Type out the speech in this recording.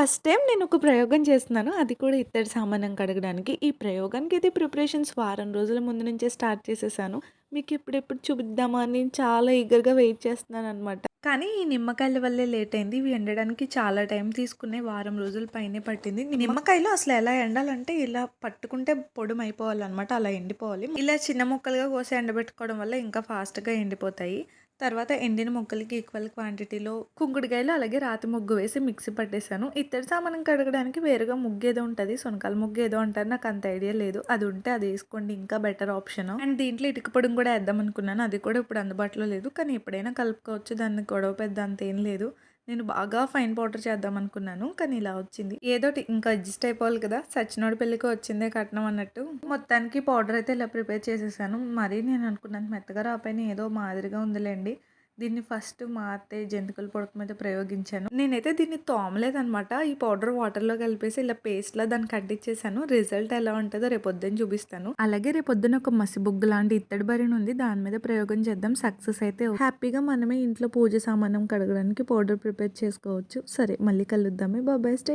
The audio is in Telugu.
ఫస్ట్ టైం నేను ఒక ప్రయోగం చేస్తున్నాను. అది కూడా ఇత్తడి సామానం కడగడానికి. ఈ ప్రయోగానికి అయితే ప్రిపరేషన్స్ వారం రోజుల ముందు నుంచే స్టార్ట్ చేసేసాను. మీకు ఎప్పుడెప్పుడు చూపిద్దామా అని చాలా ఈగర్‌గా వెయిట్ చేస్తున్నాను అనమాట కానీ ఈ నిమ్మకాయల వల్లే లేట్ అయింది. ఇవి ఎండడానికి చాలా టైం తీసుకున్నాయి. వారం రోజుల పైనే పట్టింది. నిమ్మకాయలు అసలు ఎలా ఎండాలంటే ఇలా పట్టుకుంటే పొడుమైపోవాలనమాట. అలా ఎండిపోవాలి. ఇలా చిన్న ముక్కలుగా కోసి ఎండబెట్టుకోవడం వల్ల ఇంకా ఫాస్ట్‌గా ఎండిపోతాయి. తర్వాత ఎండిన ముక్కలకి ఈక్వల్ క్వాంటిటీలో కుంకుడుకాయలు అలాగే రాతి ముగ్గు వేసి మిక్సీ పట్టేసాను. ఇత్తడి సామానం కడగడానికి వేరుగా ముగ్గేదో ఉంటుంది సునకాల ముగ్గు ఏదో అంటారు. నాకు అంత ఐడియా లేదు. అది ఉంటే అది వేసుకోండి ఇంకా బెటర్ ఆప్షన్. అండ్ దీంట్లో ఇటుక పొడి కూడా వేద్దాం అనుకున్నాను. అది కూడా ఇప్పుడు అందుబాటులో లేదు. కానీ ఎప్పుడైనా కలుపుకోవచ్చు. దాన్ని గొడవ పెద్ద అంతేం లేదు. నేను బాగా ఫైన్ పౌడర్ చేద్దాం అనుకున్నాను. కానీ ఇలా వచ్చింది. ఏదోటి ఇంకా అడ్జస్ట్ అయిపోవాలి కదా! సచ్చినోడి పెళ్ళికి వచ్చిందే కట్నం అన్నట్టు. మొత్తానికి పౌడర్ అయితే ఇలా ప్రిపేర్ చేసేసాను. మరీ నేను అనుకున్నాను మెత్తగా రాకపోయినా ఏదో మాదిరిగా ఉందిలేండి. దీన్ని ఫస్ట్ మా అత్తయ్య జంతికల పొడక మీద ప్రయోగించాను. నేనైతే దీన్ని తోమలేదనమాట. ఈ పౌడర్ వాటర్‌లో కలిపేసి ఇలా పేస్ట్‌లా దాన్ని కట్టించేసాను రిజల్ట్ ఎలా ఉంటుందో రేపొద్దున చూపిస్తాను. అలాగే రేపొద్దున ఒక మసిబుగ్గు లాంటి ఇత్తడి బరిన ఉంది. దాని మీద ప్రయోగం చేద్దాం. సక్సెస్ అయితే హ్యాపీగా మనమే ఇంట్లో పూజ సామానం కడగడానికి పౌడర్ ప్రిపేర్ చేసుకోవచ్చు. సరే మళ్ళీ కలుద్దామే. బాబాయ్ బాయ్. స్టే